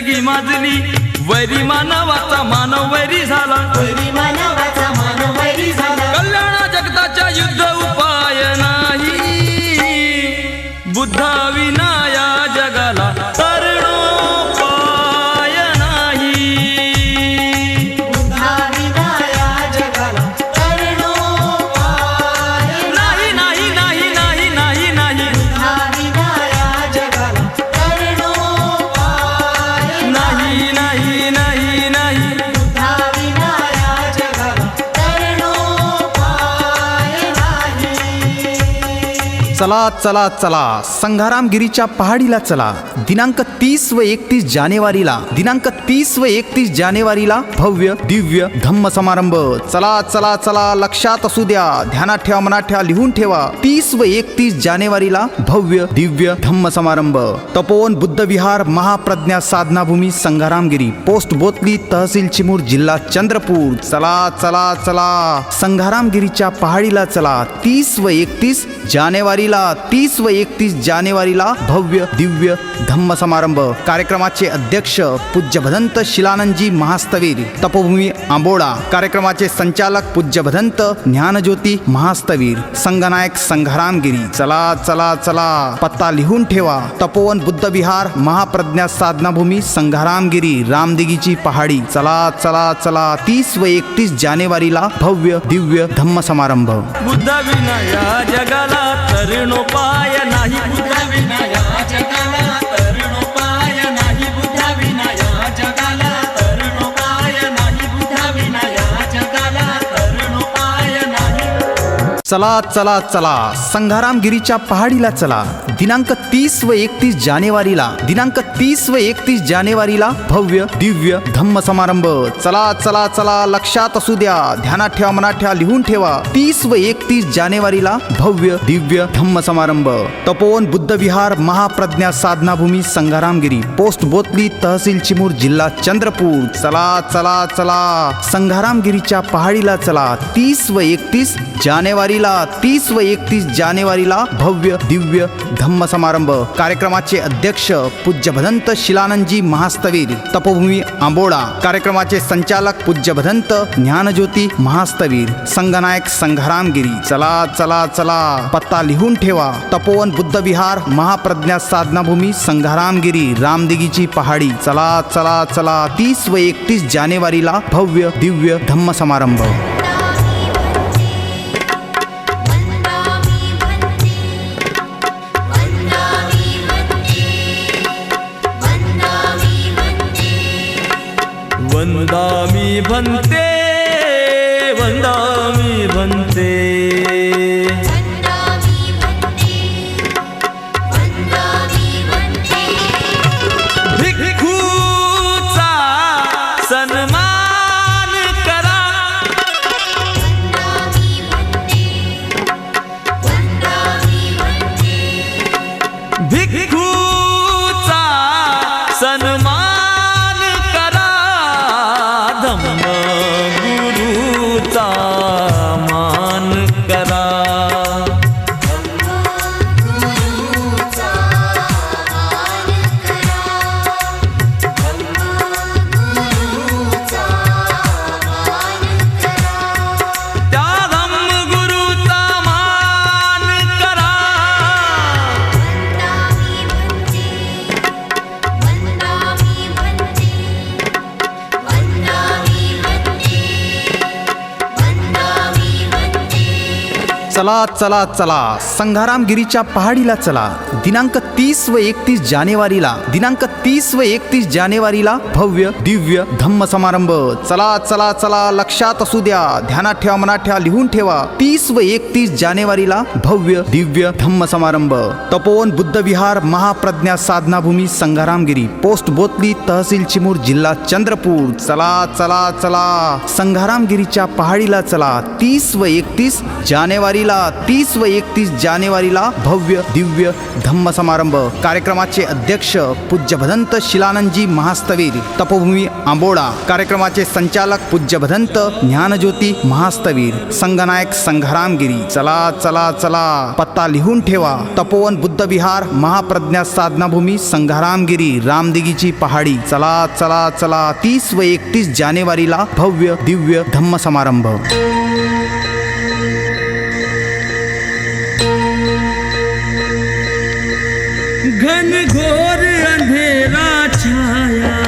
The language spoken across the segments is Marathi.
कशी माजली वरी मानवाचा मानव वैरी झाला. वरी मानवाचा चला चला चला. संघारामगिरीच्या पहाडीला चला. दिनांक तीस व एकतीस जानेवारीला. दिनांक तीस व एकतीस जानेवारीला भव्य दिव्य धम्म समारंभ. चला चला चला. लक्षात असू द्या. ध्यानात ठेवा मनात ठेवा लिहून ठेवा. तीस व एकतीस जानेवारीला भव्य दिव्य धम्म समारंभ. तपोवन बुद्ध विहार महाप्रज्ञा साधनाभूमी संघारामगिरी. पोस्ट बोतली तहसील चिमूर जिल्हा चंद्रपूर. चला चला चला. संघारामगिरीच्या पहाडीला चला. तीस व एकतीस जानेवारीला. तीस व एकतीस जानेवारीला भव्य दिव्य धम्म समारंभ. कार्यक्रमाचे अध्यक्ष पूज्य भदंत शिलानंदजी महास्तवीर. तपोभूमी आंबोडा. कार्यक्रमाचे संचालक पूज्य भदंत ज्ञानज्योती महास्तवीर. संगनायक संघरामगिरी. चला चला चला. पत्ता लिहून ठेवा. तपोवन बुद्ध विहार महाप्रज्ञा साधनाभूमी संघरामगिरी रामदिगीची पहाडी. चला चला चला. तीस व एकतीस जानेवारीला भव्य दिव्य धम्म समारंभ. बुद्ध विनया जगाला तरुणोपाय नाही बुद्ध विनाया जगाला. चला चला चला. संघारामगिरीच्या पहाडीला चला. दिनांक तीस व एकतीस जानेवारीला. दिनांक तीस व एकतीस जानेवारीला भव्य दिव्य धम्म समारंभ. चला चला चला. लक्षात असू द्या. ध्यानात ठेवा मनात ठेवा लिहून ठेवा. तीस व एकतीस जानेवारीला भव्य दिव्य धम्म समारंभ. तपोवन बुद्ध विहार महाप्रज्ञा साधनाभूमी संघारामगिरी. पोस्ट बोतली तहसील चिमूर जिल्हा चंद्रपूर. चला चला चला. संघारामगिरीच्या पहाडीला चला. तीस व एकतीस जानेवारी तारखेला तीस व एकतीस जानेवारीला भव्य दिव्य धम्म समारंभ. कार्यक्रमाचे अध्यक्ष पूज्य भदंत शिलानंदजी महास्तवीर. तपोभूमी आंबोडा. कार्यक्रमाचे संचालक पूज्य भदंत ज्ञानज्योती महास्तवीर. संघनायक संघरामगिरी. चला चला चला. पत्ता लिहून ठेवा. तपोवन बुद्ध विहार महाप्रज्ञा साधनाभूमी संघरामगिरी रामदिगीची पहाडी. चला चला चला. तीस व एकतीस जानेवारीला भव्य दिव्य धम्म समारंभ. শান্তি चला चला चला. संघारामगिरीच्या पहाडीला चला. दिनांक तीस व एकतीस जानेवारीला. दिनांक तीस व एकतीस जानेवारीला भव्य दिव्य धम्म समारंभ. चला चला चला. लक्षात असू द्या. ध्यानात ठेवा मनात ठेवा लिहून ठेवा. तीस व एकतीस जानेवारीला भव्य दिव्य धम्म समारंभ. तपोवन बुद्ध विहार महाप्रज्ञा साधनाभूमी संघारामगिरी. पोस्ट बोतली तहसील चिमूर जिल्हा चंद्रपूर. चला चला चला. संघारामगिरीच्या पहाडीला चला. तीस व एकतीस जानेवारीला जानेवारीला तीस व एकतीस जानेवारीला भव्य दिव्य धम्म समारंभ कार्यक्रमाचे अध्यक्ष पूज्य भदंत शिलानंदजी महास्तवीर. तपोभूमी आंबोडा. कार्यक्रमाचे संचालक पूज्य भदंत ज्ञानज्योती महास्तवीर. संघनायक संघरामगिरी. चला चला चला. पत्ता लिहून ठेवा. तपोवन बुद्ध विहार महाप्रज्ञा साधनाभूमी संघरामगिरी रामदिगीची पहाडी. चला चला चला. तीस व एकतीस जानेवारीला भव्य दिव्य धम्म समारंभ घन घोर अंधेरा छाया।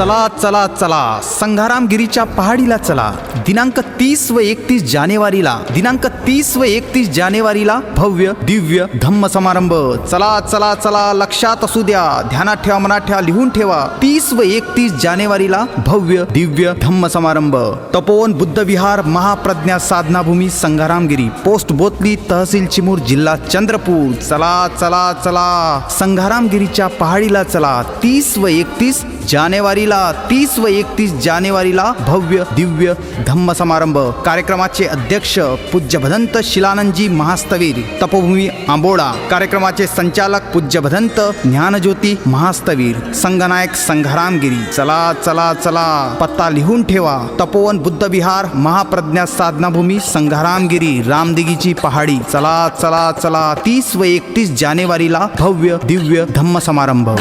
चला चला चला. संघारामगिरीच्या पहाडीला चला. दिनांक तीस व एकतीस जानेवारीला. दिनांक तीस व एकतीस जानेवारीला भव्य दिव्य धम्म समारंभ. चला चला चला. लक्षात असू द्या. ध्यानात ठेवा मनात ठेवा लिहून ठेवा. तीस व एकतीस जानेवारीला भव्य दिव्य धम्म समारंभ. तपोवन बुद्ध विहार महाप्रज्ञा साधनाभूमी संघारामगिरी पोस्ट बोतली तहसील चिमूर जिल्हा चंद्रपूर. चला चला चला. संघारामगिरीच्या पहाडीला चला. तीस व एकतीस जानेवारीला तीस व एकतीस जानेवारीला भव्य दिव्य धम्म समारंभ. कार्यक्रमाचे अध्यक्ष पूज्य भदंत शिलानंदजी महास्तवीर. तपोभूमी आंबोडा. कार्यक्रमाचे संचालक पूज्य भदंत ज्ञानज्योती महास्तवीर. संघनायक संघरामगिरी. चला चला चला. पत्ता लिहून ठेवा. तपोवन बुद्ध विहार महाप्रज्ञा साधनाभूमी संघरामगिरी रामदिगीची पहाडी. चला चला चला. तीस व एकतीस जानेवारीला भव्य दिव्य धम्म समारंभ.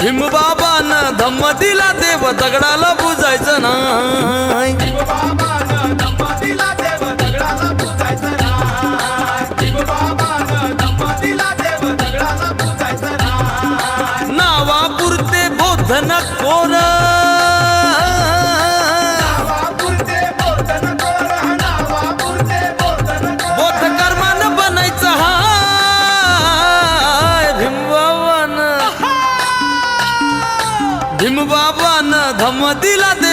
भीमबाबानं भीमबाबानं धम्म दिला देव दगडाला बुजायचं नाही. नावापुरते बोधन कोर.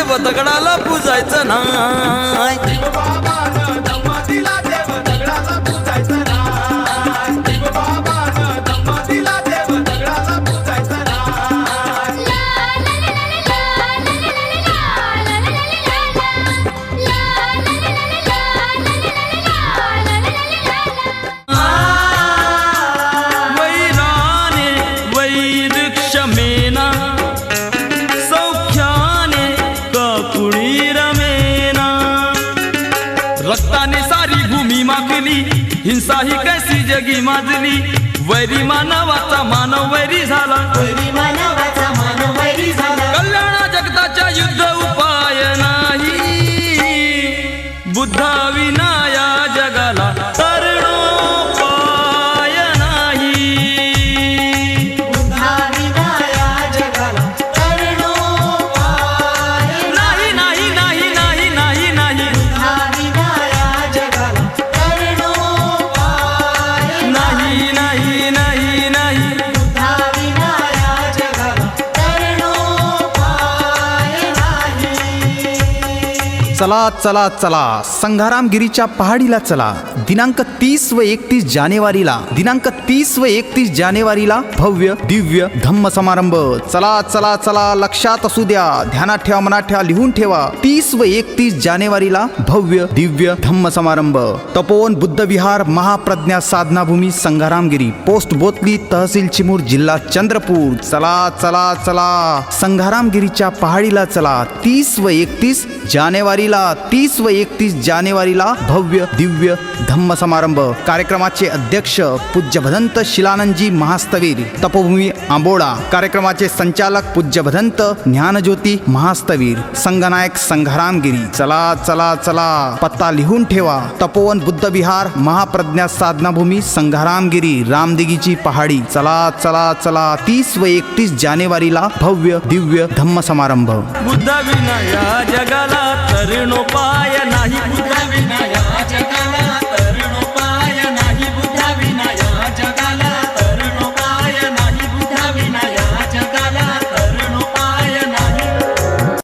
दिला दगडाला पुजायचं नाही. माजली वैरी मानवाचा मानव वैरी झाला. वरी मानव चला चला चला. संघारामगिरीच्या पहाडीला चला. दिनांक तीस व एकतीस जानेवारीला. दिनांक तीस व एकतीस जानेवारीला भव्य दिव्य धम्म समारंभ. चला चला चला. लक्षात असू द्या. ध्यानात ठेवा मनात ठेवा लिहून ठेवा. तीस व एकतीस जानेवारीला भव्य दिव्य धम्म समारंभ. तपोवन बुद्ध विहार महाप्रज्ञा साधनाभूमी संघारामगिरी. पोस्ट बोतली तहसील चिमूर जिल्हा चंद्रपूर. चला चला चला. संघारामगिरीच्या पहाडीला चला. तीस व एकतीस जानेवारीला जानेवारीला तीस व एकतीस जानेवारीला भव्य दिव्य धम्म समारंभ. कार्यक्रमाचे अध्यक्ष पूज्य भदंत शिलानंदजी महास्तवीर. तपोभूमी आंबोडा. कार्यक्रमाचे संचालक पूज्य भदंत ज्ञानज्योती महास्तवीर. संगनायक संघरामगिरी. चला चला चला. पत्ता लिहून ठेवा. तपोवन बुद्ध विहार महाप्रज्ञा साधनाभूमी संघारामगिरी रामदिगीची पहाडी. चला चला चला. तीस व एकतीस जानेवारीला भव्य दिव्य धम्म समारंभ. बुद्ध विनया जगाला तरुण उपाय नाही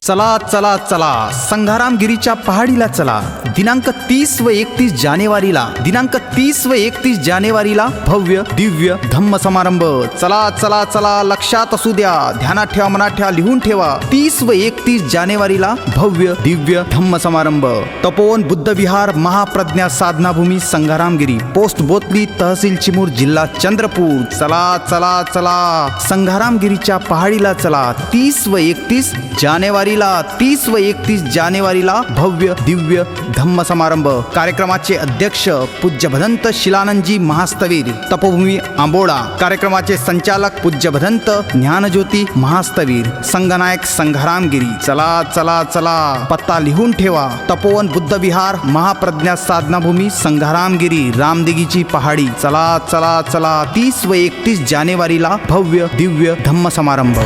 चला चला चला. संघारामगिरीच्या पहाडीला चला. दिनांक तीस व एकतीस जानेवारीला. दिनांक तीस व एकतीस जानेवारीला भव्य दिव्य धम्म समारंभ. चला चला चला. लक्षात असू द्या. ध्यानात ठेवा मनात ठेवा लिहून ठेवा. तीस व एकतीस जानेवारीला भव्य दिव्य धम्म समारंभ. तपोवन बुद्ध विहार महाप्रज्ञा साधनाभूमी संघारामगिरी. पोस्ट बोतली तहसील चिमूर जिल्हा चंद्रपूर. चला चला चला. संघारामगिरीच्या पहाडीला चला. तीस व एकतीस जानेवारी जानेवारीला तीस व एकतीस जानेवारीला भव्य दिव्य धम्म समारंभ. कार्यक्रमाचे अध्यक्ष पूज्य भदंत शिलानंदजी महास्तवीर. तपोभूमी आंबोडा. कार्यक्रमाचे संचालक पूज्य भदंत ज्ञानज्योती महास्तवीर. संघनायक संघारामगिरी. चला चला चला. पत्ता लिहून ठेवा. तपोवन बुद्ध विहार महाप्रज्ञा साधनाभूमी संघारामगिरी रामदिगीची पहाडी. चला चला चला. तीस व एकतीस जानेवारीला भव्य दिव्य धम्म समारंभ.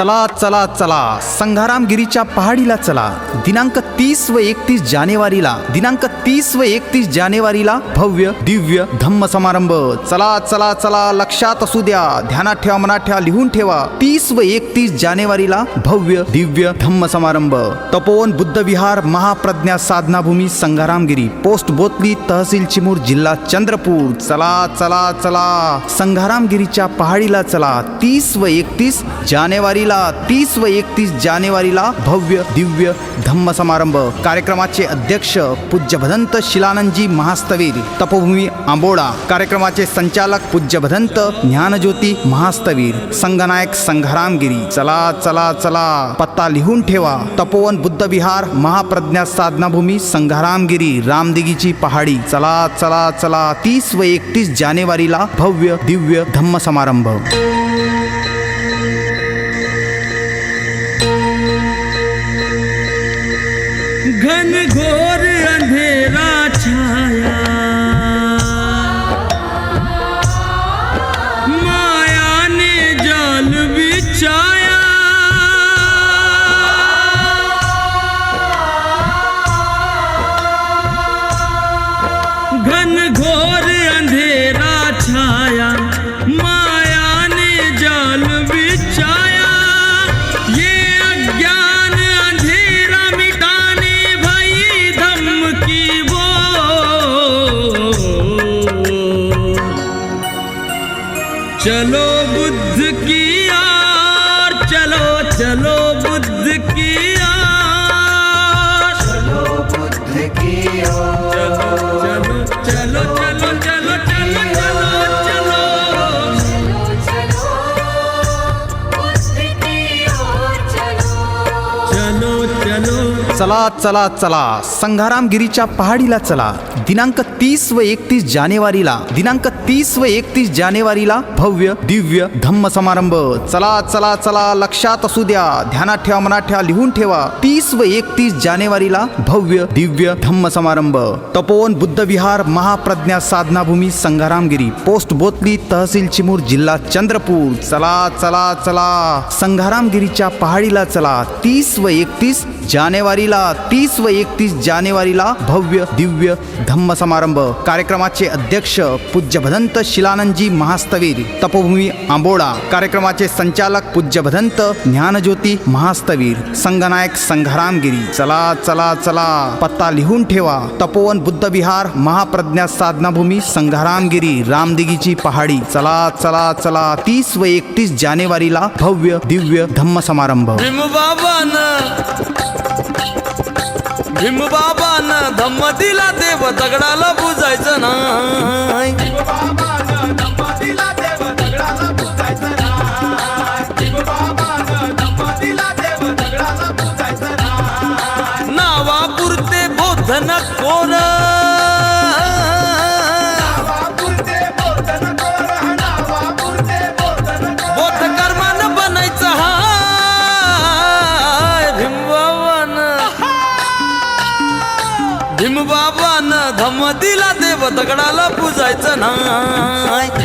चला चला चला. संघारामगिरीच्या पहाडीला चला. दिनांक तीस व एकतीस जानेवारीला. दिनांक तीस व एकतीस जानेवारीला भव्य दिव्य धम्म समारंभ. चला चला चला. लक्षात असू द्या. ध्यानात ठेवा मनात ठेवा लिहून ठेवा. तीस व एकतीस जानेवारीला भव्य दिव्य धम्म समारंभ. तपोवन बुद्ध विहार महाप्रज्ञा साधनाभूमी संघारामगिरी. पोस्ट बोतली तहसील चिमूर जिल्हा चंद्रपूर. चला चला चला. संघारामगिरीच्या पहाडीला चला. तीस व एकतीस जानेवारीला तीस व एकतीस जानेवारीला भव्य दिव्य धम्म समारंभ. कार्यक्रमाचे अध्यक्ष पूज्य भदंत शिलानंदजी महास्तवीर. तपोभूमी आंबोडा. कार्यक्रमाचे संचालक पूज्य भदंत ज्ञानज्योती महास्तवीर. संघनायक संघारामगिरी. चला चला चला. पत्ता लिहून ठेवा. तपोवन बुद्ध विहार महाप्रज्ञा साधनाभूमी संघारामगिरी रामदिगीची पहाडी. चला चला चला. तीस व एकतीस जानेवारीला भव्य दिव्य धम्म समारंभ. घन घोर चला चला चला संघारामगिरीच्या पहाडीला चला. दिनांक तीस व एकतीस जानेवारीला दिनांक तीस व एकतीस जानेवारीला भव्य दिव्य धम्म समारंभ. चला चला चला लक्षात असू द्या. ध्यानात ठेवा मनात ठेवा लिहून ठेवा. तीस व एकतीस जानेवारीला भव्य दिव्य धम्म समारंभ. तपोवन बुद्ध विहार महाप्रज्ञा साधनाभूमी संघारामगिरी पोस्ट बोतली तहसील चिमूर जिल्हा चंद्रपूर. चला चला चला. संघारामगिरीच्या पहाडीला चला. तीस व एकतीस जानेवारीला तीस व एकतीस जानेवारीला भव्य दिव्य धम्म समारंभ. कार्यक्रमाचे अध्यक्ष पूज्य भदंत शिलानंदजी महास्तवीर. तपोभूमी आंबोळा कार्यक्रमाचे संचालक पूज्य भदंत ज्ञानज्योती महास्तवीर. संघनायक संघरामगिरी. चला चला चला. पत्ता लिहून ठेवा. तपोवन बुद्ध विहार महाप्रज्ञा साधनाभूमी संघरामगिरी रामदिगीची पहाडी. चला चला चला. तीस व एकतीस जानेवारीला भव्य दिव्य धम्म समारंभ. भीमबाबान धम्म दिला देव दगडाला बुजायचं नाही. नावापुरते बोधन दगडाला पुजायचं नाही.